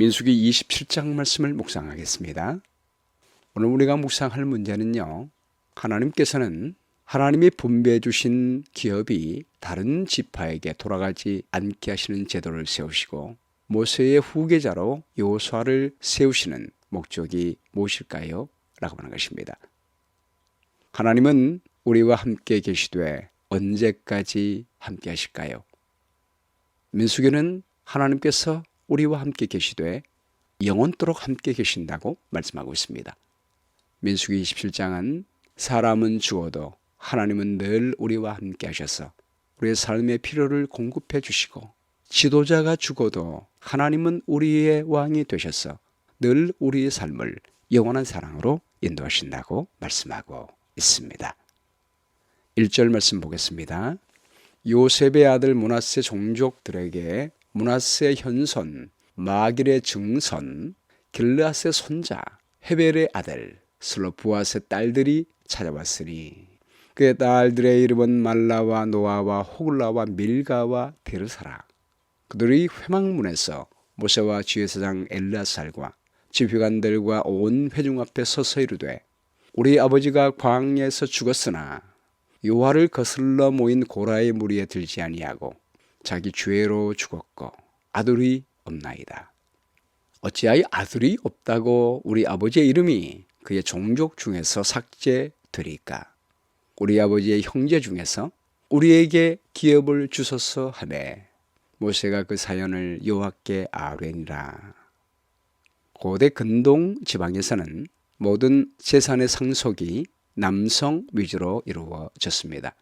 민수기 27장 말씀을 묵상하겠습니다. 오늘 우리가 묵상할 문제는요. 하나님께서는 하나님이 분배해 주신 기업이 다른 지파에게 돌아가지 않게 하시는 제도를 세우시고 모세의 후계자로 요수아를 세우시는 목적이 무엇일까요? 라고 하는 것입니다. 하나님은 우리와 함께 계시되 언제까지 함께 하실까요? 민수기는 하나님께서 우리와 함께 계시되 영원토록 함께 계신다고 말씀하고 있습니다. 민수기 27장은 사람은 죽어도 하나님은 늘 우리와 함께 하셔서 우리의 삶의 필요를 공급해 주시고 지도자가 죽어도 하나님은 우리의 왕이 되셔서 늘 우리의 삶을 영원한 사랑으로 인도하신다고 말씀하고 있습니다. 1절 말씀 보겠습니다. 요셉의 아들 문하세 종족들에게 문하세 현손, 마길의 증손, 길르앗의 손자, 헤벨의 아들, 슬로프앗의 딸들이 찾아왔으니 그의 딸들의 이름은 말라와 노아와 호글라와 밀가와 데르사라. 그들이 회막문에서 모세와 주의사장 엘라살과 지휘관들과 온 회중 앞에 서서 이르되 우리 아버지가 광야에서 죽었으나 요하를 거슬러 모인 고라의 무리에 들지 아니하고 자기 죄로 죽었고 아들이 없나이다. 어찌하여 아들이 없다고 우리 아버지의 이름이 그의 종족 중에서 삭제되리까? 우리 아버지의 형제 중에서 우리에게 기업을 주소서 하매 모세가 그 사연을 여호와께 아뢰니라. 고대 근동 지방에서는 모든 재산의 상속이 남성 위주로 이루어졌습니다.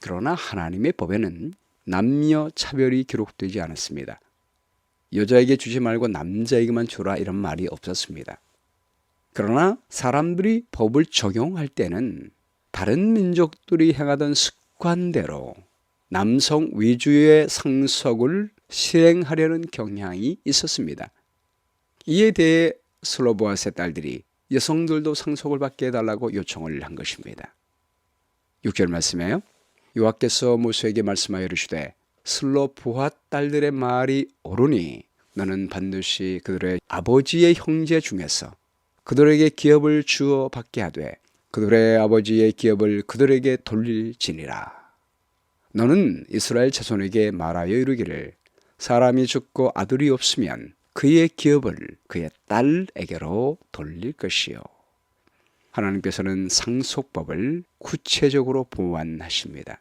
그러나 하나님의 법에는 남녀 차별이 기록되지 않았습니다. 여자에게 주지 말고 남자에게만 주라 이런 말이 없었습니다. 그러나 사람들이 법을 적용할 때는 다른 민족들이 행하던 습관대로 남성 위주의 상속을 실행하려는 경향이 있었습니다. 이에 대해 슬로보아스의 딸들이 여성들도 상속을 받게 해달라고 요청을 한 것입니다. 6절 말씀에요. 여호와께서 모세에게 말씀하여 이르시되 슬로부하 딸들의 말이 옳으니 너는 반드시 그들의 아버지의 형제 중에서 그들에게 기업을 주어 받게 하되 그들의 아버지의 기업을 그들에게 돌릴지니라. 너는 이스라엘 자손에게 말하여 이르기를 사람이 죽고 아들이 없으면 그의 기업을 그의 딸에게로 돌릴 것이요. 하나님께서는 상속법을 구체적으로 보완하십니다.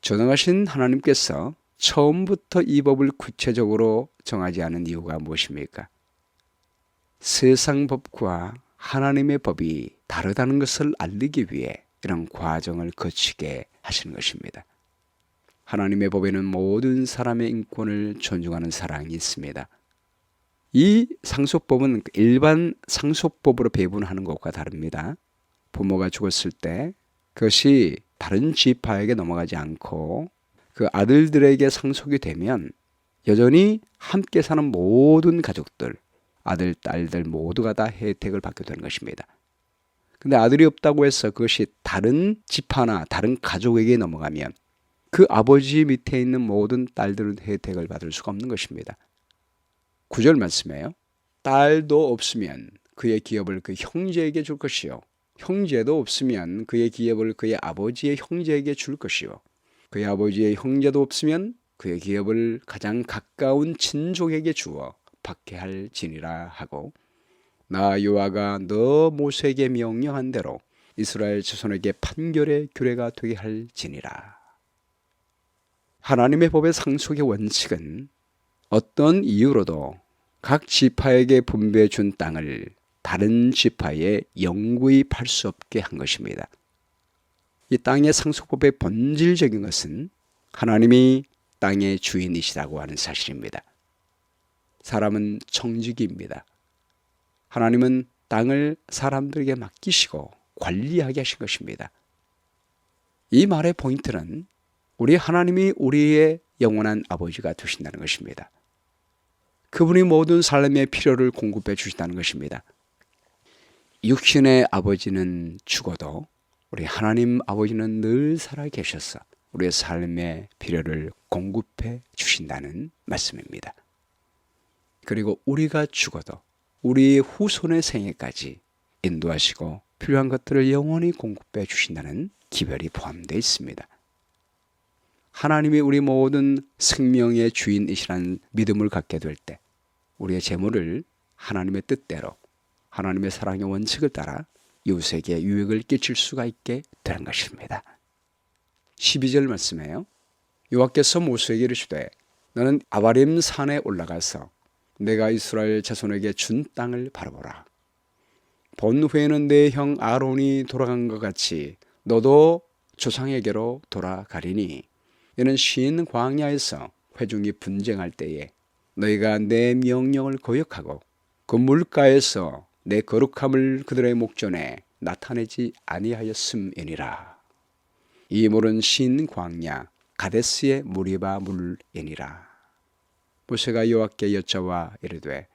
전능하신 하나님께서 처음부터 이 법을 구체적으로 정하지 않은 이유가 무엇입니까? 세상 법과 하나님의 법이 다르다는 것을 알리기 위해 이런 과정을 거치게 하시는 것입니다. 하나님의 법에는 모든 사람의 인권을 존중하는 사랑이 있습니다. 이 상속법은 일반 상속법으로 배분하는 것과 다릅니다. 부모가 죽었을 때 그것이 다른 지파에게 넘어가지 않고 그 아들들에게 상속이 되면 여전히 함께 사는 모든 가족들, 아들, 딸들 모두가 다 혜택을 받게 되는 것입니다. 근데 아들이 없다고 해서 그것이 다른 지파나 다른 가족에게 넘어가면 그 아버지 밑에 있는 모든 딸들은 혜택을 받을 수가 없는 것입니다. 구절 말씀에요. 딸도 없으면 그의 기업을 그 형제에게 줄 것이요. 형제도 없으면 그의 기업을 그의 아버지의 형제에게 줄 것이요. 그의 아버지의 형제도 없으면 그의 기업을 가장 가까운 친족에게 주어 받게 할지니라 하고 나 요아가 너 모세에게 명령한 대로 이스라엘 자손에게 판결의 규례가 되게 할지니라. 하나님의 법의 상속의 원칙은 어떤 이유로도 각 지파에게 분배해 준 땅을 다른 지파에 영구히 팔 수 없게 한 것입니다. 이 땅의 상속법의 본질적인 것은 하나님이 땅의 주인이시라고 하는 사실입니다. 사람은 청지기입니다. 하나님은 땅을 사람들에게 맡기시고 관리하게 하신 것입니다. 이 말의 포인트는 우리 하나님이 우리의 영원한 아버지가 되신다는 것입니다. 그분이 모든 삶의 필요를 공급해 주신다는 것입니다. 육신의 아버지는 죽어도 우리 하나님 아버지는 늘 살아 계셔서 우리의 삶의 필요를 공급해 주신다는 말씀입니다. 그리고 우리가 죽어도 우리의 후손의 생애까지 인도하시고 필요한 것들을 영원히 공급해 주신다는 기별이 포함되어 있습니다. 하나님이 우리 모든 생명의 주인이시라는 믿음을 갖게 될 때 우리의 재물을 하나님의 뜻대로 하나님의 사랑의 원칙을 따라 이웃에게 유익을 끼칠 수가 있게 되는 것입니다. 12절 말씀에요. 여호와께서 모세에게 이르시되 너는 아바림 산에 올라가서 내가 이스라엘 자손에게 준 땅을 바라보라. 본 후에는 내 형 아론이 돌아간 것 같이 너도 조상에게로 돌아가리니 이는 신 광야에서 회중이 분쟁할 때에 너희가 내 명령을 거역하고 그 물가에서 내 거룩함을 그들의 목전에 나타내지 아니하였음이니라. 이 물은 신 광야 가데스의 무리바 물이니라. 모세가 여호와께 여쭤와 이르되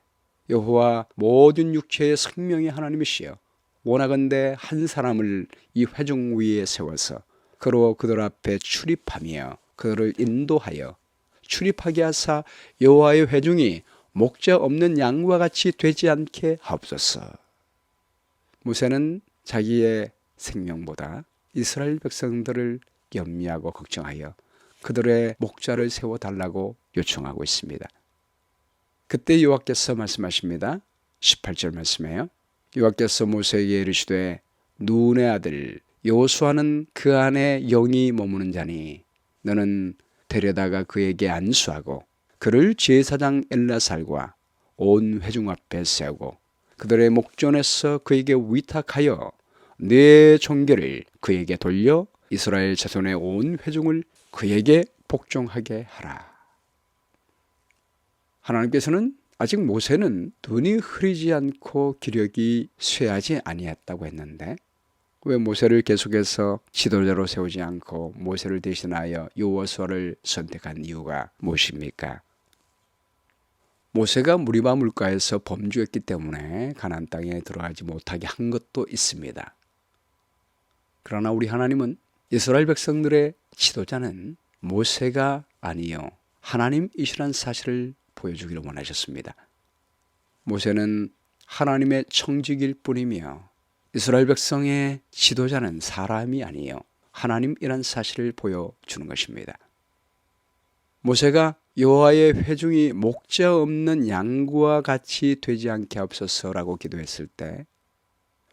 여호와 모든 육체의 생명의 하나님이시여 원하건대 한 사람을 이 회중 위에 세워서 그로 그들 앞에 출입하며 그를 인도하여 출입하게 하사 여호와의 회중이 목자 없는 양과 같이 되지 않게 하옵소서. 모세는 자기의 생명보다 이스라엘 백성들을 염려하고 걱정하여 그들의 목자를 세워 달라고 요청하고 있습니다. 그때 여호와께서 말씀하십니다. 18절 말씀에요. 여호와께서 모세에게 이르시되 눈의 아들 여호수아는 그 안에 영이 머무는 자니 너는 데려다가 그에게 안수하고 그를 제사장 엘라살과 온 회중 앞에 세우고 그들의 목전에서 그에게 위탁하여 내 종교를 그에게 돌려 이스라엘 자손의 온 회중을 그에게 복종하게 하라. 하나님께서는 아직 모세는 눈이 흐리지 않고 기력이 쇠하지 아니했다고 했는데 왜 모세를 계속해서 지도자로 세우지 않고 모세를 대신하여 요호수아를 선택한 이유가 무엇입니까? 모세가 무리바 물가에서 범죄했기 때문에 가나안 땅에 들어가지 못하게 한 것도 있습니다. 그러나 우리 하나님은 이스라엘 백성들의 지도자는 모세가 아니요 하나님이시란 사실을 보여주기를 원하셨습니다. 모세는 하나님의 청직일 뿐이며 이스라엘 백성의 지도자는 사람이 아니요 하나님이란 사실을 보여주는 것입니다. 모세가 여호와의 회중이 목자 없는 양구와 같이 되지 않게 없어서라고 기도했을 때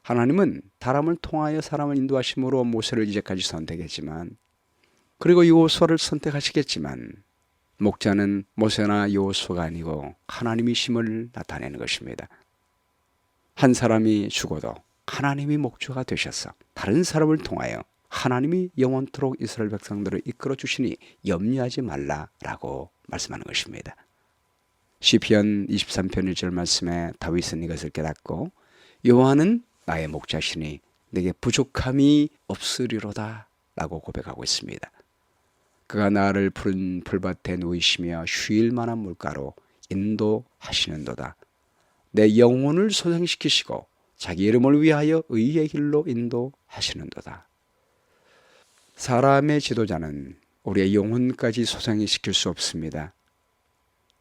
하나님은 사람을 통하여 사람을 인도하심으로 모세를 이제까지 선택했지만 그리고 요호수아를 선택하시겠지만 목자는 모세나 요호수아가 아니고 하나님이심을 나타내는 것입니다. 한 사람이 죽어도 하나님이 목자가 되셔서 다른 사람을 통하여 하나님이 영원토록 이스라엘 백성들을 이끌어 주시니 염려하지 말라라고 말씀하는 것입니다. 시편 23편 1절 말씀에 다윗은 이것을 깨닫고 여호와는 나의 목자시니 내게 부족함이 없으리로다 라고 고백하고 있습니다. 그가 나를 푸른 풀밭에 누이시며 쉴 만한 물가로 인도하시는도다. 내 영혼을 소생시키시고 자기 이름을 위하여 의의 길로 인도하시는도다. 사람의 지도자는 우리의 영혼까지 소생시킬 수 없습니다.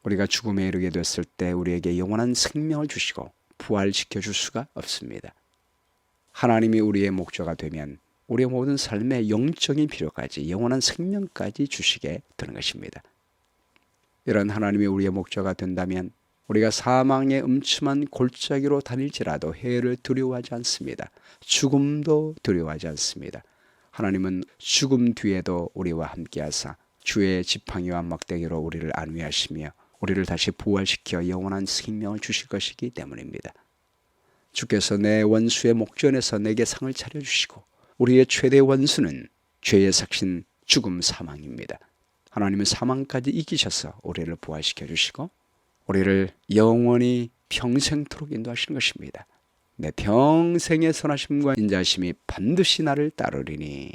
우리가 죽음에 이르게 됐을 때 우리에게 영원한 생명을 주시고 부활시켜 줄 수가 없습니다. 하나님이 우리의 목표가 되면 우리의 모든 삶의 영적인 필요까지 영원한 생명까지 주시게 되는 것입니다. 이런 하나님이 우리의 목표가 된다면 우리가 사망의 음침한 골짜기로 다닐지라도 해를 두려워하지 않습니다. 죽음도 두려워하지 않습니다. 하나님은 죽음 뒤에도 우리와 함께하사 주의 지팡이와 막대기로 우리를 안위하시며 우리를 다시 부활시켜 영원한 생명을 주실 것이기 때문입니다. 주께서 내 원수의 목전에서 내게 상을 차려주시고 우리의 최대 원수는 죄의 삭신 죽음 사망입니다. 하나님은 사망까지 이기셔서 우리를 부활시켜 주시고 우리를 영원히 평생토록 인도하시는 것입니다. 내 평생의 선하심과 인자심이 반드시 나를 따르리니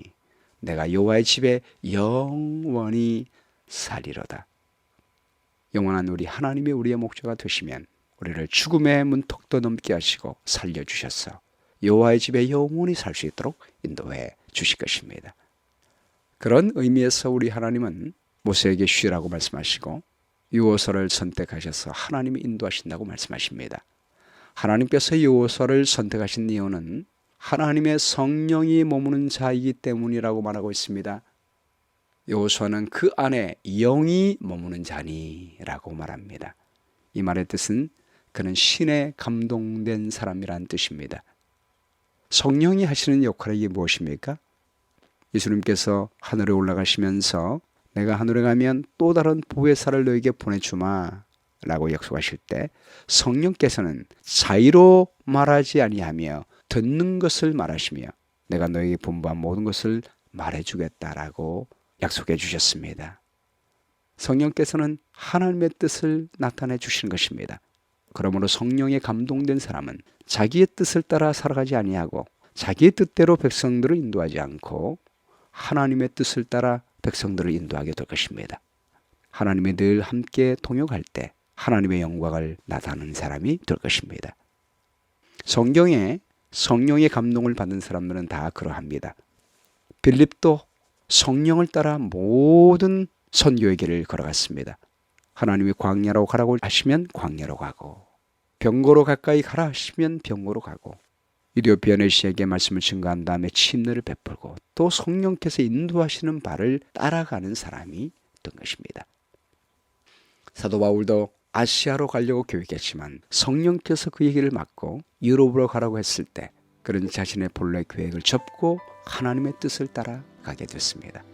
내가 여호와의 집에 영원히 살리로다. 영원한 우리 하나님이 우리의 목자가 되시면 우리를 죽음의 문턱도 넘게 하시고 살려 주셔서 여호와의 집에 영원히 살 수 있도록 인도해 주실 것입니다. 그런 의미에서 우리 하나님은 모세에게 쉬라고 말씀하시고 요호서를 선택하셔서 하나님이 인도하신다고 말씀하십니다. 하나님께서 요호서를 선택하신 이유는 하나님의 성령이 머무는 자이기 때문이라고 말하고 있습니다. 요호수아는 그 안에 영이 머무는 자니라고 말합니다. 이 말의 뜻은 그는 신에 감동된 사람이란 뜻입니다. 성령이 하시는 역할이 무엇입니까? 예수님께서 하늘에 올라가시면서 내가 하늘에 가면 또 다른 보혜사를 너에게 보내주마 라고 약속하실 때 성령께서는 자의로 말하지 아니하며 듣는 것을 말하시며 내가 너에게 분부한 모든 것을 말해주겠다라고 약속해 주셨습니다. 성령께서는 하나님의 뜻을 나타내 주시는 것입니다. 그러므로 성령에 감동된 사람은 자기의 뜻을 따라 살아가지 아니하고 자기의 뜻대로 백성들을 인도하지 않고 하나님의 뜻을 따라 백성들을 인도하게 될 것입니다. 하나님이 늘 함께 동역할 때 하나님의 영광을 나타내는 사람이 될 것입니다. 성경에 성령의 감동을 받은 사람들은 다 그러합니다. 빌립도 성령을 따라 모든 선교의 길을 걸어갔습니다. 하나님이 광야로 가라고 하시면 광야로 가고 병고로 가까이 가라 하시면 병고로 가고 이디오피아의 씨에게 말씀을 증거한 다음에 침례를 베풀고 또 성령께서 인도하시는 바를 따라가는 사람이 된 것입니다. 사도 바울도 아시아로 가려고 계획했지만 성령께서 그 얘기를 막고 유럽으로 가라고 했을 때 그런 자신의 본래 계획을 접고 하나님의 뜻을 따라 가게 됐습니다.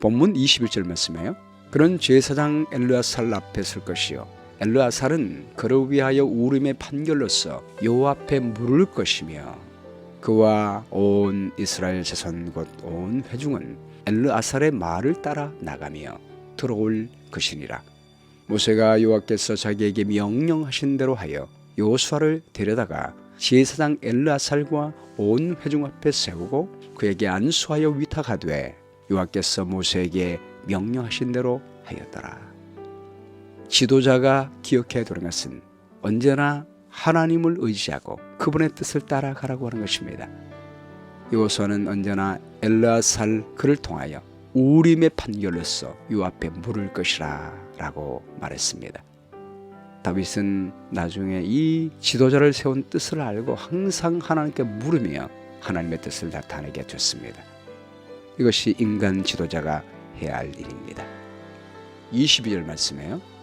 본문 21절 말씀에요. 그런 제사장 엘르아살 앞에 설 것이요 엘르아살은 그를 위하여 우림의 판결로서 요 앞에 물을 것이며 그와 온 이스라엘 자손 곧온 회중은 엘르아살의 말을 따라 나가며 들어올 것이니라. 모세가 여호와께서 자기에게 명령하신 대로 하여 요수아를 데려다가 제사장 엘르아살과 온 회중 앞에 세우고 그에게 안수하여 위탁하되 여호와께서 모세에게 명령하신 대로 하였더라. 지도자가 기억해야 되는 것은 언제나 하나님을 의지하고 그분의 뜻을 따라가라고 하는 것입니다. 요호수아는 언제나 엘르아살 그를 통하여 우림의 판결로서 요 앞에 물을 것이라 라고 말했습니다. 다윗은 나중에 이 지도자를 세운 뜻을 알고 항상 하나님께 물으며 하나님의 뜻을 나타내게 됐습니다. 이것이 인간 지도자가 해야 할 일입니다. 22절 말씀에요.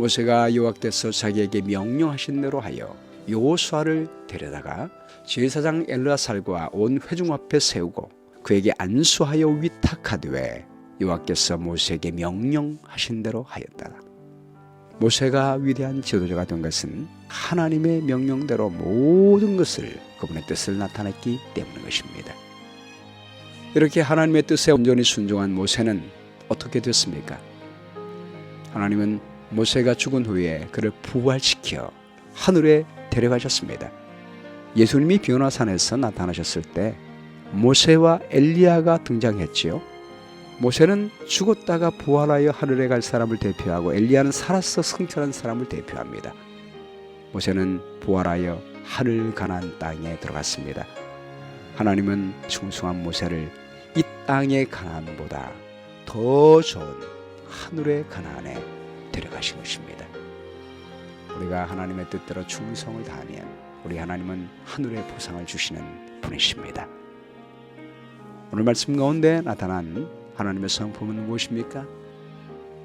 모세가 여호와께서 자기에게 명령하신 대로 하여 요수아를 데려다가 제사장 엘르아살과 온 회중 앞에 세우고 그에게 안수하여 위탁하되 여호와께서 모세에게 명령하신 대로 하였다. 모세가 위대한 지도자가 된 것은 하나님의 명령대로 모든 것을 그분의 뜻을 나타냈기 때문인 것입니다. 이렇게 하나님의 뜻에 온전히 순종한 모세는 어떻게 됐습니까? 하나님은 모세가 죽은 후에 그를 부활시켜 하늘에 데려가셨습니다. 예수님이 변화산에서 나타나셨을 때 모세와 엘리야가 등장했지요. 모세는 죽었다가 부활하여 하늘에 갈 사람을 대표하고 엘리야는 살아서 승천한 사람을 대표합니다. 모세는 부활하여 하늘 가난 땅에 들어갔습니다. 하나님은 충성한 모세를 이 땅의 가난보다 더 좋은 하늘의 가난에 데려가신 것입니다. 우리가 하나님의 뜻대로 충성을 다하면 우리 하나님은 하늘의 보상을 주시는 분이십니다. 오늘 말씀 가운데 나타난 하나님의 성품은 무엇입니까?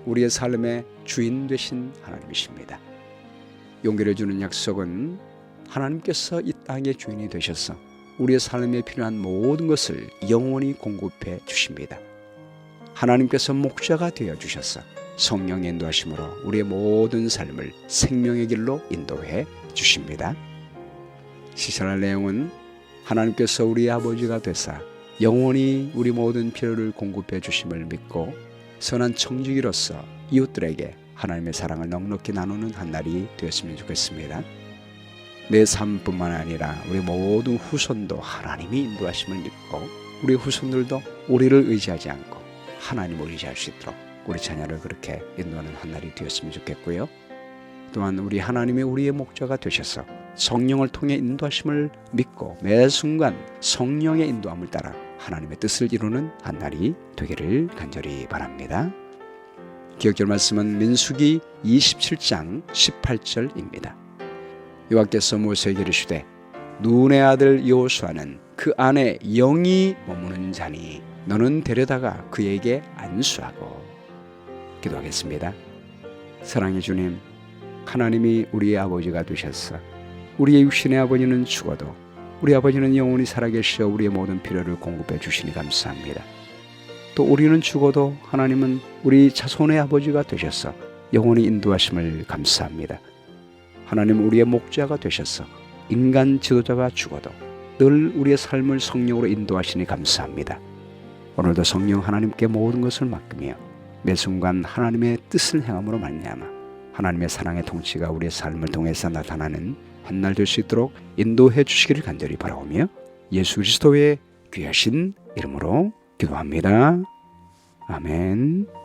우리의 삶의 주인 되신 하나님이십니다. 용기를 주는 약속은 하나님께서 이 땅의 주인이 되셔서 우리의 삶에 필요한 모든 것을 영원히 공급해 주십니다. 하나님께서 목자가 되어 주셔서 성령의 인도하심으로 우리의 모든 삶을 생명의 길로 인도해 주십니다. 시설할 내용은 하나님께서 우리 아버지가 되사 영원히 우리 모든 필요를 공급해 주심을 믿고 선한 청지기로서 이웃들에게 하나님의 사랑을 넉넉히 나누는 한 날이 되었으면 좋겠습니다. 내 삶뿐만 아니라 우리 모든 후손도 하나님이 인도하심을 믿고 우리 후손들도 우리를 의지하지 않고 하나님을 의지할 수 있도록 우리 자녀를 그렇게 인도하는 한 날이 되었으면 좋겠고요. 또한 우리 하나님이 우리의 목자가 되셔서 성령을 통해 인도하심을 믿고 매 순간 성령의 인도함을 따라 하나님의 뜻을 이루는 한 날이 되기를 간절히 바랍니다. 기억될 말씀은 민수기 27장 18절입니다. 여호와께서 모세에게 이르시되 눈의 아들 여호수아는 그 안에 영이 머무는 자니 너는 데려다가 그에게 안수하고 기도하겠습니다. 사랑의 주님, 하나님이 우리의 아버지가 되셨어. 우리의 육신의 아버지는 죽어도 우리 아버지는 영원히 살아계시어 우리의 모든 필요를 공급해 주시니 감사합니다. 또 우리는 죽어도 하나님은 우리 자손의 아버지가 되셔서 영원히 인도하심을 감사합니다. 하나님 우리의 목자가 되셔서 인간 지도자가 죽어도 늘 우리의 삶을 성령으로 인도하시니 감사합니다. 오늘도 성령 하나님께 모든 것을 맡기며 매 순간 하나님의 뜻을 행함으로 말미암아 하나님의 사랑의 통치가 우리의 삶을 통해서 나타나는 한 날 될 수 있도록 인도해 주시기를 간절히 바라오며 예수 그리스도의 귀하신 이름으로 기도합니다. 아멘.